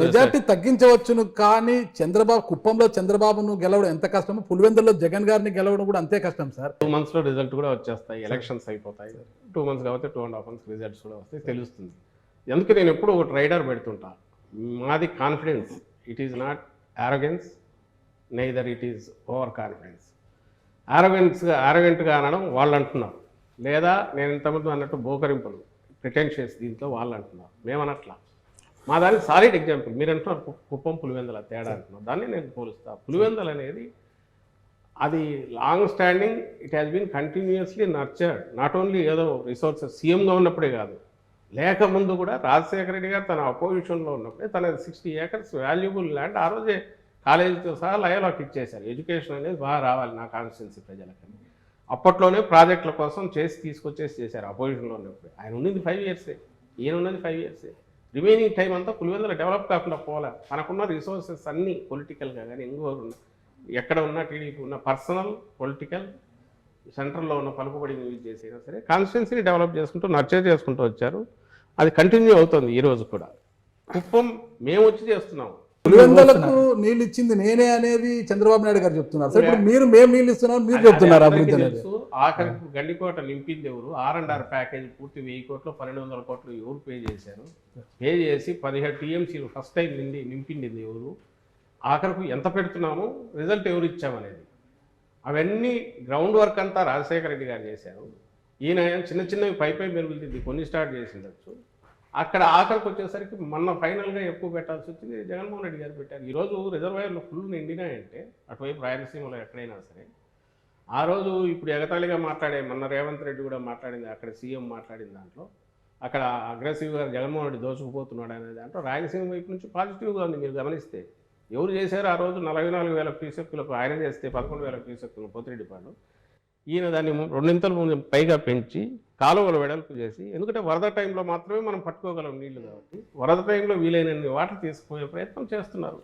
Majority తగ్గించవచ్చును కానీ చంద్రబాబు కుప్పంలో చంద్రబాబును గెలవడం ఎంత కష్టమో పులివెందుల్లో జగన్ గారిని గెలవడం కూడా అంతే కష్టం సార్. టూ మంత్స్లో రిజల్ట్ కూడా వచ్చేస్తాయి ఎలక్షన్స్ అయిపోతాయి. టూ మంత్స్ కాబట్టి two and half months results కూడా వస్తాయి తెలుస్తుంది. ఎందుకు నేను ఎప్పుడు ఒక రైడర్ పెడుతుంటా? మాది confidence it is not arrogance neither it is over confidence ఆరోగెన్స్గా ఆరోగెంట్గా అనడం వాళ్ళు అంటున్నారు లేదా నేను ఇంతకుముందు అన్నట్టు బోకరింపులు ప్రిటెన్షియస్ దీంట్లో వాళ్ళు అంటున్నారు మేమనట్లా. మా దానికి సాలిడ్ ఎగ్జాంపుల్ మీరు అంటున్నారు కుప్పం పులివెందల తేడా అంటున్నారు. దాన్ని నేను పోలుస్తా. పులివెందల అనేది అది long standing it has been continuously nurtured not only ఏదో రిసోర్సెస్ సీఎంగా ఉన్నప్పుడే కాదు. లేక ముందు కూడా రాజశేఖర రెడ్డి గారు తన అపోజిషన్లో ఉన్నప్పుడే తన సిక్స్టీ ఏకర్స్ వాల్యుబుల్ ల్యాండ్ ఆ రోజే కాలేజీతో సహా లయలోకి ఇచ్చేశారు. ఎడ్యుకేషన్ అనేది బాగా రావాలి నా కాన్స్టిట్యున్సీ ప్రజలకని అప్పట్లోనే ప్రాజెక్టుల కోసం చేసి తీసుకొచ్చేసి చేశారు అపోజిషన్లో ఉన్నప్పుడు. ఆయన ఉన్నది ఫైవ్ ఇయర్సే ఈయన ఉన్నది ఫైవ్ ఇయర్సే రిమైనింగ్ టైం అంతా పులివెందులు డెవలప్ కాకుండా పోలే మనకున్న రిసోర్సెస్ అన్నీ పొలిటికల్గా కానీ ఇంకో ఎక్కడ ఉన్న టీడీపీ ఉన్న పర్సనల్ పొలిటికల్ సెంట్రల్లో ఉన్న పలుకుబడిని యూజ్ చేసినా సరే కాన్స్టిట్యున్సీని డెవలప్ చేసుకుంటూ నర్చర్ చేసుకుంటూ వచ్చారు. అది కంటిన్యూ అవుతుంది ఈరోజు కూడా. కుప్పం మేము వచ్చి చేస్తున్నాం. పులివెందులకు నీళ్ళు ఇచ్చింది నేనే అనేది చంద్రబాబు నాయుడు గారు చెప్తున్నారు. సార్ ఇప్పుడు మీరు మేము నీళ్ళు ఇస్తున్నాం మీరు చెప్తున్నారు అభివృద్ధి అనేది. ఆఖరికి గండికోట నింపింది ఎవరు? ఆర్ అండ్ ఆర్ ప్యాకేజ్ పూర్తి వెయ్యి కోట్లు పన్నెండు వందల కోట్లు ఎవరు పే చేశారు? పే చేసి పదిహేడు టీఎంసీలు ఫస్ట్ టైం నిండి నింపిండింది ఎవరు? ఆఖరికి ఎంత పెడుతున్నాము? రిజల్ట్ ఎవరు ఇచ్చామనేది. అవన్నీ గ్రౌండ్ వర్క్ అంతా రాజశేఖర రెడ్డి గారు చేశారు. ఈయన చిన్న చిన్నవి పై పై మెరుగులు కొన్ని స్టార్ట్ చేసిండొచ్చు. అక్కడ ఆఖరికి వచ్చేసరికి మొన్న ఫైనల్గా ఎక్కువ పెట్టాల్సి వచ్చింది జగన్మోహన్ రెడ్డి గారు పెట్టారు. ఈరోజు రిజర్వాయర్లు ఫుల్ నిండినాయంటే అటువైపు రాయలసీమలో ఎక్కడైనా సరే ఆ రోజు ఇప్పుడు ఎగతాళిగా మాట్లాడే మొన్న రేవంత్ రెడ్డి కూడా మాట్లాడింది అక్కడ సీఎం మాట్లాడిన దాంట్లో అక్కడ అగ్రెసివ్గా జగన్మోహన్ రెడ్డి దోచుకుపోతున్నాడు అనే దాంట్లో రాయలసీమ వైపు నుంచి పాజిటివ్గా ఉంది. మీరు గమనిస్తే ఎవరు చేశారు ఆ రోజు నలభై నాలుగు వేల క్యూసెక్కులకు ఆయన చేస్తే పదకొండు వేల క్యూసెక్కులు పోతిరెడ్డిపాడు. ఈయన దాన్ని రెండింతలు ముందు పైగా పెంచి కాలువలు వెడల్పు చేసి ఎందుకంటే వరద టైంలో మాత్రమే మనం పట్టుకోగలం నీళ్ళు కాబట్టి వరద టైంలో వీలైనన్ని వాటర్ తీసుకుపోయే ప్రయత్నం చేస్తున్నారు.